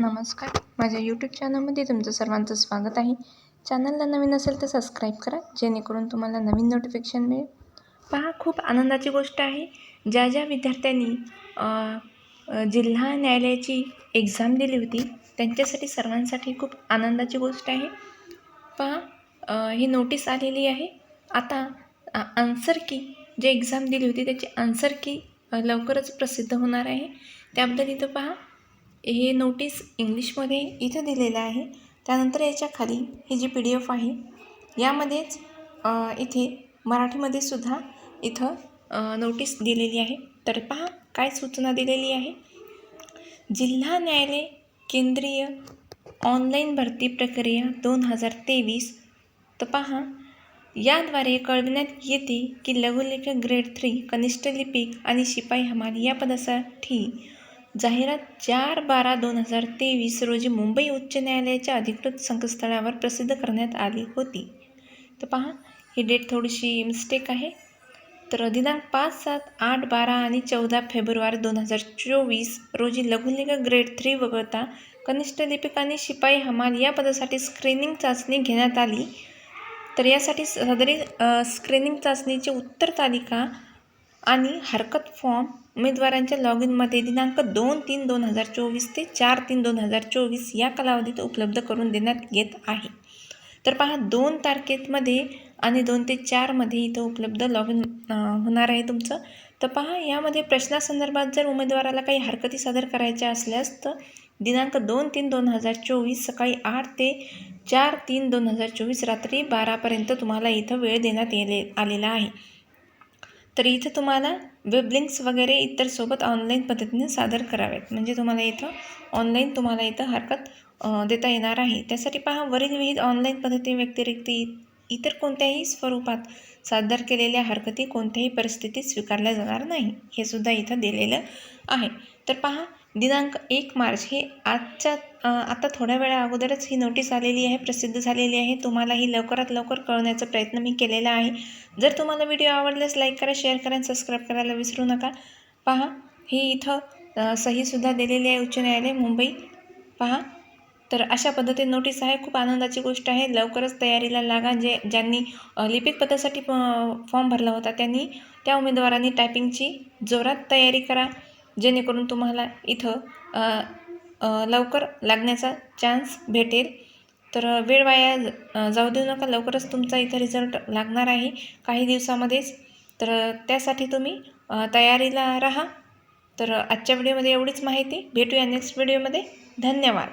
नमस्कार. माझ्या यूट्यूब चॅनलमध्ये तुमचं सर्वांचं स्वागत आहे. चॅनलला नवीन असेल तर सबस्क्राईब करा जेणेकरून तुम्हाला नवीन नोटिफिकेशन मिळेल. पहा खूप आनंदाची गोष्ट आहे. ज्या ज्या विद्यार्थ्यांनी जिल्हा न्यायालयाची एक्झाम दिली होती त्यांच्यासाठी सर्वांसाठी खूप आनंदाची गोष्ट आहे. पहा ही नोटीस आलेली आहे. आता आन्सर की जे एक्झाम दिली होती त्याची आन्सर की लवकरच प्रसिद्ध होणार आहे. त्याबद्दल इथं पहा. हे नोटीस इंग्लिशमध्ये इथं दिलेलं आहे. त्यानंतर याच्या खाली ही जी पी डी एफ आहे यामध्येच इथे मराठीमध्ये सुद्धा इथं नोटीस दिलेली आहे. तर पहा काय सूचना दिलेली आहे. जिल्हा न्यायालय केंद्रीय ऑनलाईन भरती प्रक्रिया दोन हजार तेवीस. तर पहा याद्वारे कळविण्यात येते की लघुलेखक ग्रेड थ्री कनिष्ठ लिपिक आणि शिपाई हमाल या पदासाठी जाहिरात चार बारा दोन हजार तेवीस रोजी मुंबई उच्च न्यायालयाच्या अधिकृत संकेतस्थळावर प्रसिद्ध करण्यात आली होती. तर पहा ही डेट थोडीशी मिस्टेक आहे. तर दिनांक पाच सात आठ बारा आणि चौदा फेब्रुवारी दोन हजार चोवीस रोजी लघुलेखक ग्रेड थ्री वगळता कनिष्ठ लिपिक आणि शिपाई हमाल या पदासाठी स्क्रीनिंग चाचणी घेण्यात आली. तर यासाठी सदरी स्क्रीनिंग चाचणीची उत्तर तालिका आणि हरकत फॉर्म उमेदवारांच्या लॉग इनमध्ये दिनांक दोन तीन दोन हजार चोवीस ते चार तीन दोन हजार चोवीस या कालावधीत उपलब्ध करून देण्यात येत आहे. तर पहा दोन तारखेमध्ये आणि दोन ते चारमध्ये इथं उपलब्ध लॉग इन होणार आहे तुमचं. तर पहा यामध्ये प्रश्नासंदर्भात जर उमेदवाराला काही हरकती सादर करायच्या असल्यास तर दिनांक दोन तीन दोन हजार चोवीस सकाळी आठ ते चार तीन दोन हजार चोवीस रात्री बारापर्यंत तुम्हाला इथं वेळ देण्यात येले आलेला आहे. तर इथं तुम्हाला वेबलिंक्स वगैरे इतर सोबत ऑनलाईन पद्धतीने सादर करावेत. म्हणजे तुम्हाला इथं ऑनलाईन तुम्हाला इथं हरकत देता येणार आहे. त्यासाठी पहा वरील विविध ऑनलाईन पद्धती व्यतिरिक्त इ इतर कोणत्याही स्वरूपात सादर केलेल्या हरकती कोणत्याही परिस्थितीत स्वीकारल्या जाणार नाही. हे सुद्धा इथं दिलेलं आहे. तर पहा दिनांक एक मार्च हे आजच्या आता थोड्या वेळा अगोदरच ही नोटीस आलेली आहे प्रसिद्ध झालेली आहे. तुम्हाला ही लवकरात लवकर कळवण्याचा प्रयत्न मी केलेला आहे. जर तुम्हाला व्हिडिओ आवडल्यास लाईक करा शेअर करा आणि सबस्क्राईब करायला विसरू नका. पहा हे इथं सहीसुद्धा दिलेली आहे उच्च न्यायालय मुंबई. पहा तर अशा पद्धतीने नोटीस आहे. खूप आनंदाची गोष्ट आहे. लवकरच तयारीला लागा. जे ज्यांनी लिपिक पदासाठी फॉर्म भरला होता त्यांनी त्या उमेदवारांनी टायपिंगची जोरात तयारी करा. जेणेकरून तुम्हाला इथं लवकर लागण्याचा चान्स भेटेल. तर वेळ वाया जाऊ देऊ नका. लवकरच तुमचा इथं रिझल्ट लागणार आहे. काही दिवसामध्येच. तर त्यासाठी तुम्ही तयारीला राहा. तर आजच्या व्हिडिओमध्ये एवढीच माहिती. भेटूया नेक्स्ट व्हिडिओमध्ये धन्यवाद.